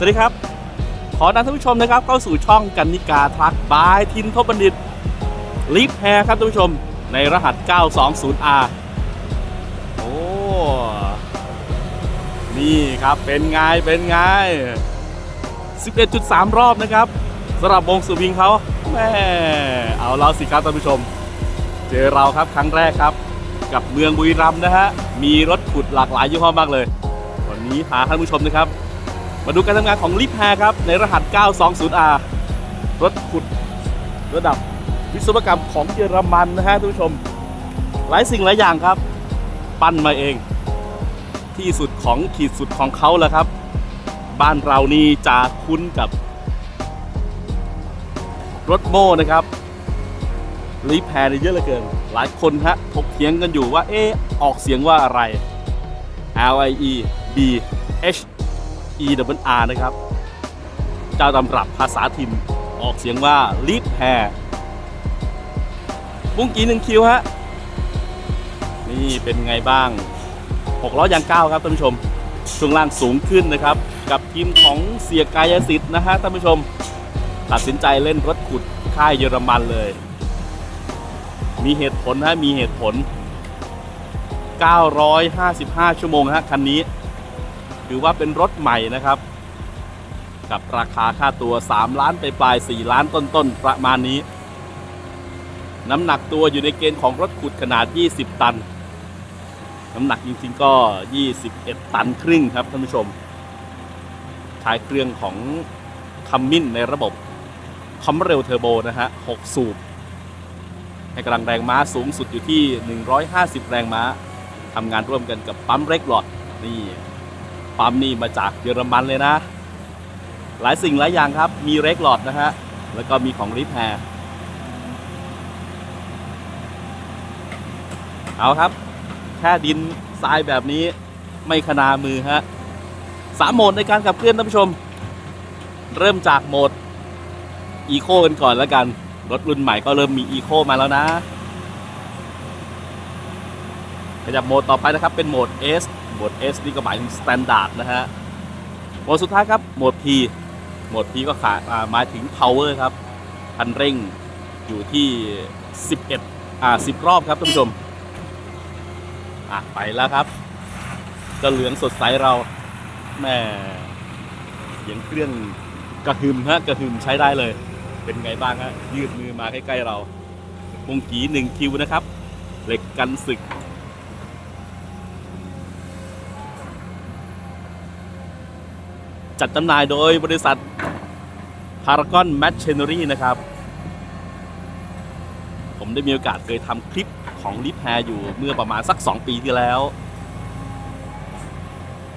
สวัสดีครับ ขอนำท่านผู้ชมนะครับเข้าสู่ช่องกันนิกาทรัคบายทินทบบัณฑิตลิฟแฮร์ครับท่านผู้ชมในรหัส 920R โอ้ นี่ครับเป็นไงเป็นไง 11.3 รอบนะครับสำหรับวงสุวิงเขาแม่เอาเราสิครับท่านผู้ชม เจอเราครับครั้งแรกครับ กับเมืองบุรีรัมย์นะฮะ มีรถขุดหลากหลายยี่ห้อมากเลย วันนี้พาท่านผู้ชมนะครับ มาดูการทำงานของลิฟแฮครับ ในรหัส 920R รถขุดระดับวิศวกรรมของเยอรมันนะฮะท่านผู้ชม หลายสิ่งหลายอย่างครับ ปั้นมาเอง ที่สุดของขีดสุดของเขาแล้วครับ บ้านเรานี่จะคุ้นกับ รถโม่นะครับลิฟแฮเนี่ยเยอะเหลือเกิน หลายคนฮะถกเถียงกันอยู่ว่าเอ๊ออกเสียงว่าอะไร L I E B H E W R นะครับ เจ้าตำรับภาษาถิ่นออกเสียงว่าลิฟแฮร์บุ้งกีหนึ่งคิวฮะ นี่เป็นไงบ้าง6ล้อยางก้าครับท่านผู้ชม ช่วงล่างสูงขึ้นนะครับ กับทีมของเสียกายสิทธิ์นะฮะท่านผู้ชม ตัดสินใจเล่นรถขุดค่ายเยอรมันเลย มีเหตุผลฮะมีเหตุผล 955 ชั่วโมงฮะคันนี้ ถือว่าเป็นรถใหม่นะครับ กับราคาค่าตัว 3 ล้านไปปลาย 4 ล้านต้นๆ ประมาณนี้ น้ำหนักตัวอยู่ในเกณฑ์ของรถขุดขนาด 20 ตัน น้ำหนักจริงๆก็ 21 ตันครึ่งครับท่านผู้ชม ใช้เครื่องของคัมมินในระบบคอมเร็วเทอร์โบนะฮะ 6 สูบให้กำลังแรงม้าสูงสุดอยู่ที่ 150 แรงม้าทำงานร่วมกันกับปั๊มเร็กหลอดนี่ ปั๊มนี่มาจากเยอรมันเลยนะ หลายสิ่งหลายอย่างครับ มีเรกหลอดนะฮะ แล้วก็มีของริแพร์เอาครับ แค่ดินทรายแบบนี้ไม่ขนามือฮะสามโหมดในการขับเคลื่อนท่านผู้ชม เริ่มจากโหมดอีโคกันก่อนแล้วกัน รถรุ่นใหม่ก็เริ่มมีอีโคมาแล้วนะ ขยับโหมดต่อไปนะครับเป็นโหมด S โหมด S นี่ก็หมายถึง Standard นะฮะโหมดสุดท้ายครับโหมด P โหมด P ก็ขาอ่าหมายถึง Power ครับคันเร่งอยู่ที่ 11 อ่า 10 รอบครับท่านผู้ชม อะ ไปแล้วครับจะเหลืองสดใสเราแม่เสียงเครื่องกระหึ่มฮะกระหึ่มใช้ได้เลย เป็นไงบ้างฮะยืดมือมาใกล้ๆเราวงกีหนึ่งคิวนะครับ เหล็กกันศึก จัดจำหน่ายโดยบริษัท Paragon Machinery นะครับ ผมได้มีโอกาสเคยทำคลิปของลิฟแฮร์อยู่เมื่อประมาณสัก 2 ปีที่แล้ว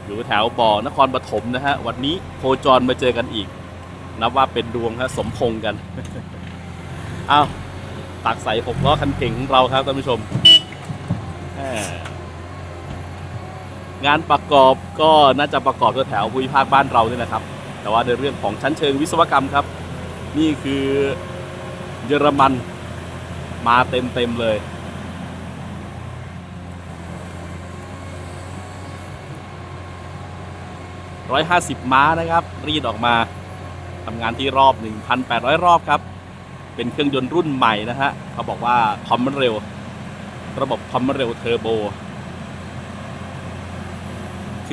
อยู่แถวบ่อนครปฐมนะฮะ วันนี้โคจรมาเจอกันอีก นับว่าเป็นดวงฮะสมพงกันอ้าวตักใส่หกล้อคันเก่งของเราครับท่านผู้ชมแงานประกอบก็น่าจะประกอบแถวภูมิภาคบ้านเราเนี่ยนะครับ แต่ว่าในเรื่องของชั้นเชิงวิศวกรรมครับ นี่คือเยอรมันมาเต็มเต็มเลย150ม้านะครับ รีดออกมาทำงานที่รอบ 1,800 รอบครับ เป็นเครื่องยนต์รุ่นใหม่นะฮะเขาบอกว่าคอมมอนเร็ว ระบบคอมมอนเร็วเทอร์โบ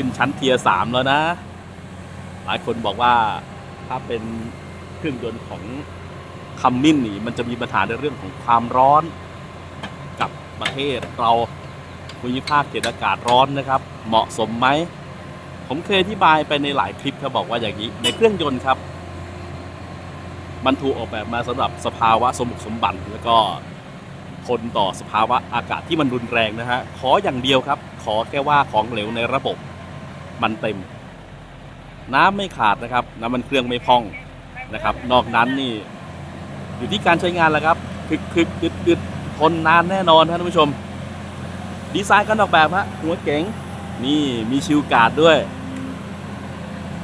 ขึ้นชั้นเทียร์3แล้วนะ หลายคนบอกว่าถ้าเป็นเครื่องยนต์ของคัมมินนี่มันจะมีปัญหาในเรื่องของความร้อนกับประเทศเราภูมิภาคเขตอากาศร้อนนะครับ เหมาะสมไหม ผมเคยอธิบายไปในหลายคลิปเขาบอกว่าอย่างนี้ ในเครื่องยนต์ครับ มันถูกออกแบบมาสำหรับสภาวะสมบุกสมบันแล้วก็ทนต่อสภาวะอากาศที่มันรุนแรงนะฮะขออย่างเดียวครับ ขอแค่ว่าของเหลวในระบบ มันเต็ม น้ำไม่ขาดนะครับ น้ำมันเครื่องไม่พองนะครับ นอกนั้นนี่อยู่ที่การใช้งานแล้วครับคึกคึกดึดดึดทนนานแน่นอนท่านผู้ชม ดีไซน์การออกแบบฮะหัวเก๋งนี่มีชิลการ์ดด้วย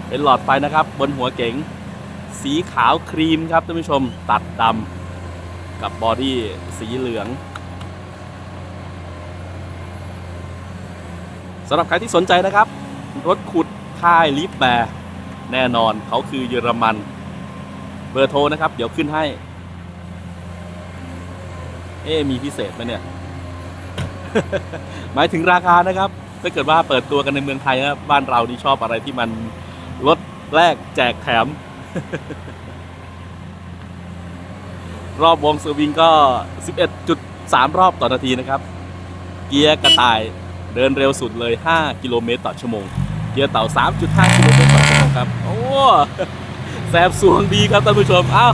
เป็นหลอดไฟนะครับ บนหัวเก๋งสีขาวครีมครับท่านผู้ชมตัดดำกับบอดี้สีเหลืองสำหรับใครที่สนใจนะครับ รถขุดค่ายลิฟแบร์แน่นอนเขาคือเยอรมัน เบอร์โทรนะครับ เดี๋ยวขึ้นให้ เอ๊มีพิเศษไหมเนี่ย หมายถึงราคานะครับ ถ้าเกิดว่าเปิดตัวกันในเมืองไทยนะบ้านเรานี่ชอบอะไรที่มันลดแลกแจกแถม รอบวงสวิงก็ 11.3 รอบต่อนาทีนะครับ เกียร์กระต่ายเดินเร็วสุดเลย 5 กิโลเมตรต่อชั่วโมง เกียร์เต่า 3.5กิโลเมตรต่อชั่วโมงครับ โอ้แสบสวงดีครับท่านผู้ชมอ้าว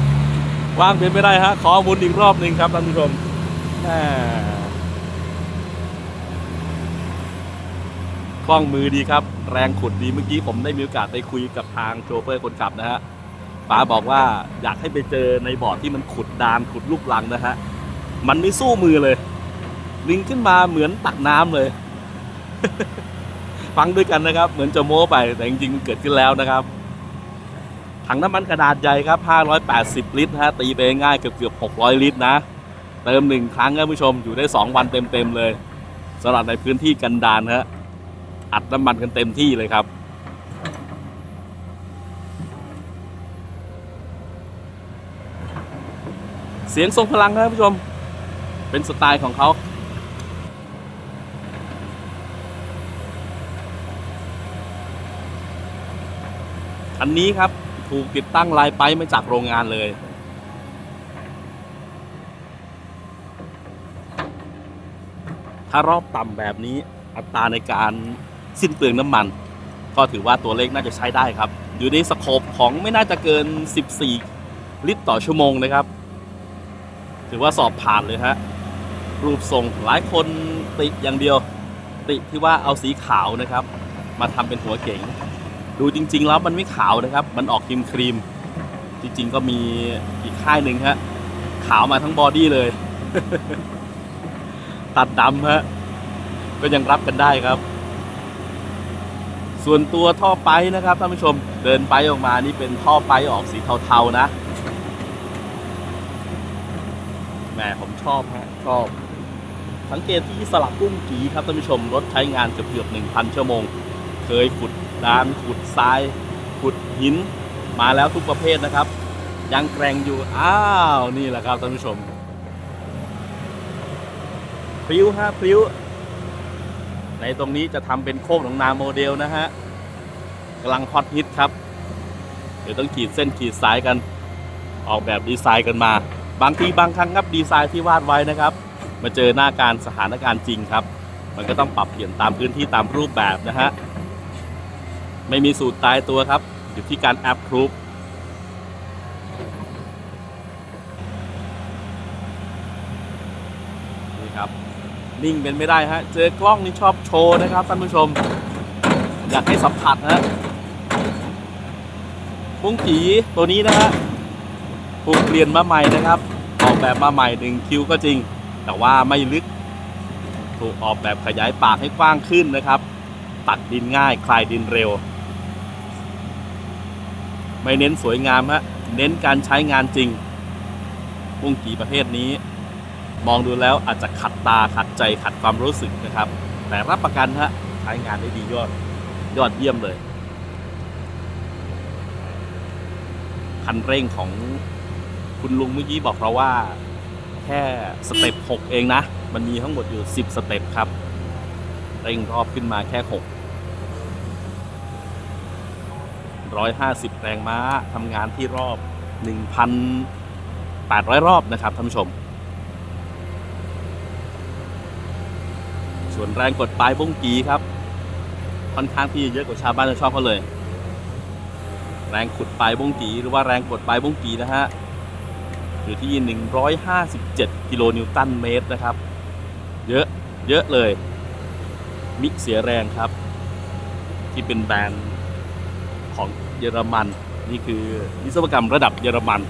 วางเป็นไม่ได้ฮะขอหมุนอีกรอบหนึ่งครับท่านผู้ชมคล่องมือดีครับ แรงขุดดีเมื่อกี้ผมได้มีโอกาสไปคุยกับทางโชเฟอร์คนขับนะฮะป๋าบอกว่าอยากให้ไปเจอในบ่อที่มันขุดดานขุดลูกลังนะฮะมันไม่สู้มือเลยลิงขึ้นมาเหมือนตักน้ำเลย ฟังด้วยกันนะครับ เหมือนจะโม้ไปแต่จริงๆมันเกิดขึ้นแล้วนะครับถังน้ำมันขนาดใหญ่ครับ 580 ลิตรฮะตีไปง่ายเกือบเกือบ600 ลิตรนะ เติมหนึ่งครั้งครับผู้ชมอยู่ได้ 2 วันเต็มๆเลยสำหรับในพื้นที่กันดารฮะอัดน้ำมันกันเต็มที่เลยครับเสียงทรงพลังครับผู้ชม เป็นสไตล์ของเขา คันนี้ครับถูกติดตั้งลายไปมาจากโรงงานเลยถ้ารอบต่ำแบบนี้อัตราในการสิ้นเปลืองน้ำมัน ก็ถือว่าตัวเลขน่าจะใช้ได้ครับ อยู่ในสโคปของไม่น่าจะเกิน 14 ลิตรต่อชั่วโมงนะครับ ถือว่าสอบผ่านเลยฮะรูปทรงหลายคนติอย่างเดียว ติที่ว่าเอาสีขาวนะครับ มาทำเป็นหัวเก๋ง ดูจริง ๆ แล้วมันไม่ขาวนะครับ มันออกครีมครีมๆจริง ๆ ก็มีอีกค่ายหนึ่งฮะ ขาวมาทั้งบอดี้เลย ตัดดำฮะ ก็ยังรับกันได้ครับ ส่วนตัวท่อไปนะครับท่านผู้ชม เดินไปออกมานี่เป็นท่อไปออกสีเทาๆนะแหมผมชอบฮะชอบ สังเกตที่สลับกุ้งกีครับท่านผู้ชมรถใช้งานเกือบเกือบหนึ่งพันชั่วโมง เคยขุด ดานขุดทราย ขุดหิน มาแล้วทุกประเภทนะครับ ยังแกร่งอยู่ อ้าว นี่แหละครับท่านผู้ชมพริ้วฮะพริ้ว ในตรงนี้จะทำเป็นโคกหนองนาโมเดลนะฮะกำลังฮอตฮิตครับ เดี๋ยวต้องขีดเส้นขีดสายกัน ออกแบบดีไซน์กันมา บางทีบางครั้งครับดีไซน์ที่วาดไว้นะครับ มาเจอหน้าการสถานการณ์จริงครับ มันก็ต้องปรับเปลี่ยนตามพื้นที่ตามรูปแบบนะฮะ ไม่มีสูตรตายตัวครับ อยู่ที่การแอปพรูฟนี่ครับ นิ่งเป็นไม่ได้ฮะ เจอกล้องนี่ชอบโชว์นะครับท่านผู้ชม อยากให้สัมผัสฮะพุ้งกีตัวนี้นะฮะถูกเปลี่ยนมาใหม่นะครับ ออกแบบมาใหม่หนึ่งคิวก็จริง แต่ว่าไม่ลึก ถูกออกแบบขยายปากให้กว้างขึ้นนะครับ ตัดดินง่าย คลายดินเร็ว ไม่เน้นสวยงามฮะเน้นการใช้งานจริงปุ้งกีประเภทนี้ มองดูแล้วอาจจะขัดตาขัดใจขัดความรู้สึกนะครับ แต่รับประกันฮะใช้งานได้ดียอดยอดเยี่ยมเลย คันเร่งของคุณลุงเมื่อกี้บอกเราว่า แค่สเต็ป6เองนะ มันมีทั้งหมดอยู่ 10 สเต็ปครับ เร่งรอบขึ้นมาแค่ 6 150 แรงม้าทำงานที่รอบ 1,800 รอบนะครับท่านผู้ชม ส่วนแรงกดปลายบุ้งกีครับ ค่อนข้างที่จะเยอะกว่าชาวบ้านชาวชองเขาเลย แรงขุดปลายบุ้งกีหรือว่าแรงกดปลายบุ้งกีนะฮะอยู่ที่ 157 กิโลนิวตันเมตรนะครับ เยอะเยอะเลย มิกเสียแรงครับ ที่เป็นแบรนด์ ของเยอรมัน นี่คือวิศวกรรมระดับเยอรมัน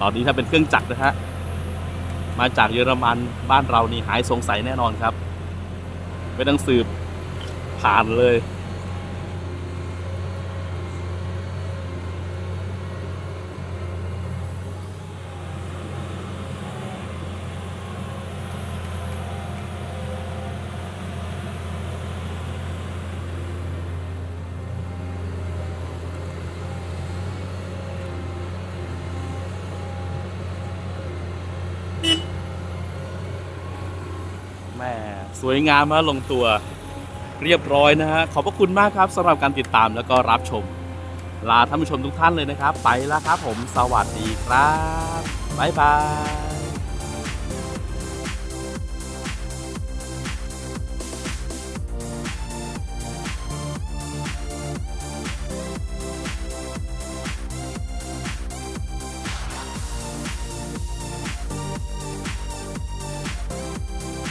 ตอนนี้ถ้าเป็นเครื่องจักรนะฮะมาจากเยอรมันบ้านเรานี่หายสงสัยแน่นอนครับไม่ต้องสืบผ่านเลย แม่สวยงามมากลงตัวเรียบร้อยนะฮะขอบพระคุณมากครับสำหรับการติดตามแล้วก็รับชม ลาท่านผู้ชมทุกท่านเลยนะครับ ไปแล้วครับผมสวัสดีครับบ๊ายบาย